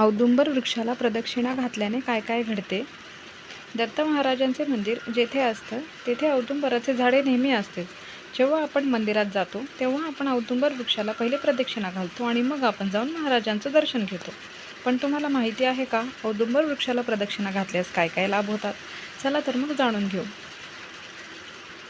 औदुंबर वृक्षाला प्रदक्षिणा घातल्याने काय काय घडते? दत्त महाराजांचे मंदिर जेथे असतं तेथे औदुंबराचे झाडे नेहमी असतेच. जेव्हा आपण मंदिरात जातो तेव्हा आपण औदुंबर वृक्षाला पहिले प्रदक्षिणा घालतो आणि मग आपण जाऊन महाराजांचं दर्शन घेतो. पण तुम्हाला माहिती आहे का? औदुंबर वृक्षाला प्रदक्षिणा घातल्यास काय काय लाभ होतात? चला तर मग जाणून घेऊ.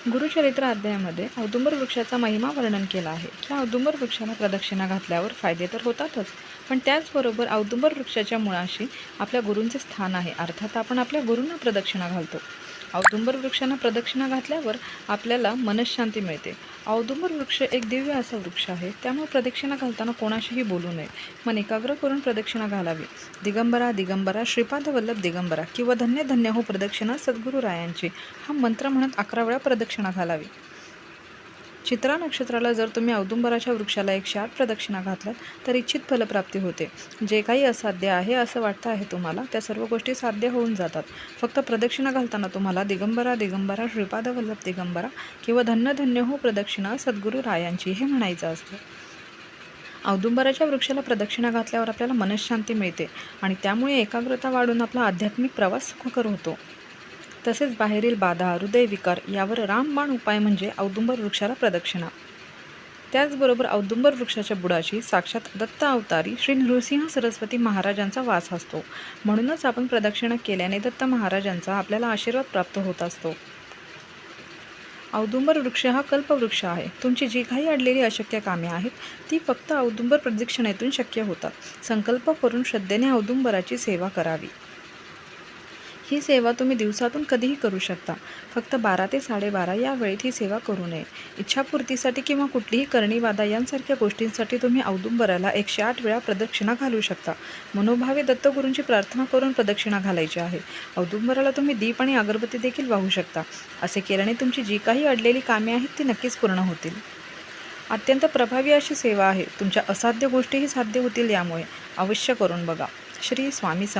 गुरुचरित्र अध्यायामध्ये औदुंबर वृक्षाचा महिमा वर्णन केला आहे. की औदुंबर वृक्षाला प्रदक्षिणा घातल्यावर फायदे तर होतातच पण त्याचबरोबर औदुंबर वृक्षाच्या मुळाशी आपल्या गुरूंचे स्थान आहे. अर्थात आपण आपल्या गुरूंना प्रदक्षिणा घालतो. औदुंबर वृक्षांना प्रदक्षिणा घातल्यावर आपल्याला मनशांती मिळते. औदुंबर वृक्ष एक दिव्य असा वृक्ष आहे. त्यामुळे प्रदक्षिणा घालताना कोणाशीही बोलू नये. मन एकाग्र करून प्रदक्षिणा घालावी. दिगंबरा दिगंबरा श्रीपाद वल्लभ दिगंबरा किंवा धन्य धन्य हो प्रदक्षिणा सद्गुरू रायांची हा मंत्र म्हणत अकरा वेळा प्रदक्षिणा घालावी. चित्रा नक्षत्राला जर तुम्ही औदुंबराच्या वृक्षाला एकशे आठ प्रदक्षिणा घातल्यात तर इच्छित फलप्राप्ती होते. जे काही असाध्य आहे असं वाटतं आहे तुम्हाला त्या सर्व गोष्टी साध्य होऊन जातात. फक्त प्रदक्षिणा घालताना तुम्हाला दिगंबरा दिगंबरा श्रीपाद वल्लभ दिगंबरा किंवा धन्य धन्य हो प्रदक्षिणा सद्गुरू रायांची हे म्हणायचं असतं. औदुंबराच्या वृक्षाला प्रदक्षिणा घातल्यावर आपल्याला मनशांती मिळते आणि त्यामुळे एकाग्रता वाढून आपला आध्यात्मिक प्रवास सुखकर होतो. तसेच बाहेरील बाधा हृदयविकार यावर रामबाण उपाय म्हणजे औदुंबर वृक्षाला प्रदक्षिणा. त्याचबरोबर औदुंबर वृक्षाच्या बुडाशी साक्षात दत्त अवतारी श्री नृसिंह सरस्वती महाराजांचा वास असतो. म्हणूनच आपण प्रदक्षिणा केल्याने दत्त महाराजांचा आपल्याला आशीर्वाद प्राप्त होत असतो. औदुंबर वृक्ष हा कल्पवृक्ष आहे. तुमची जी काही अडलेली अशक्य कामे आहेत ती फक्त औदुंबर प्रदक्षिणेतून शक्य होतात. संकल्प करून श्रद्धेने औदुंबराची सेवा करावी. ही सेवा तुम्ही दिवसातून कधीही करू शकता. फक्त बारा ते साडेबारा या वेळेत ही सेवा करू नये. इच्छापूर्तीसाठी किंवा कुठलीही करणीवादा यांसारख्या गोष्टींसाठी तुम्ही औदुंबराला एकशे आठ वेळा प्रदक्षिणा घालू शकता. मनोभावे दत्तगुरूंची प्रार्थना करून प्रदक्षिणा घालायची आहे. औदुंबराला तुम्ही दीप आणि अगरबत्ती देखील वाहू शकता. असे केल्याने तुमची जी काही अडलेली कामे आहेत ती नक्कीच पूर्ण होतील. अत्यंत प्रभावी अशी सेवा आहे. तुमच्या असाध्य गोष्टीही साध्य होतील यामुळे. अवश्य करून बघा. श्री स्वामी सम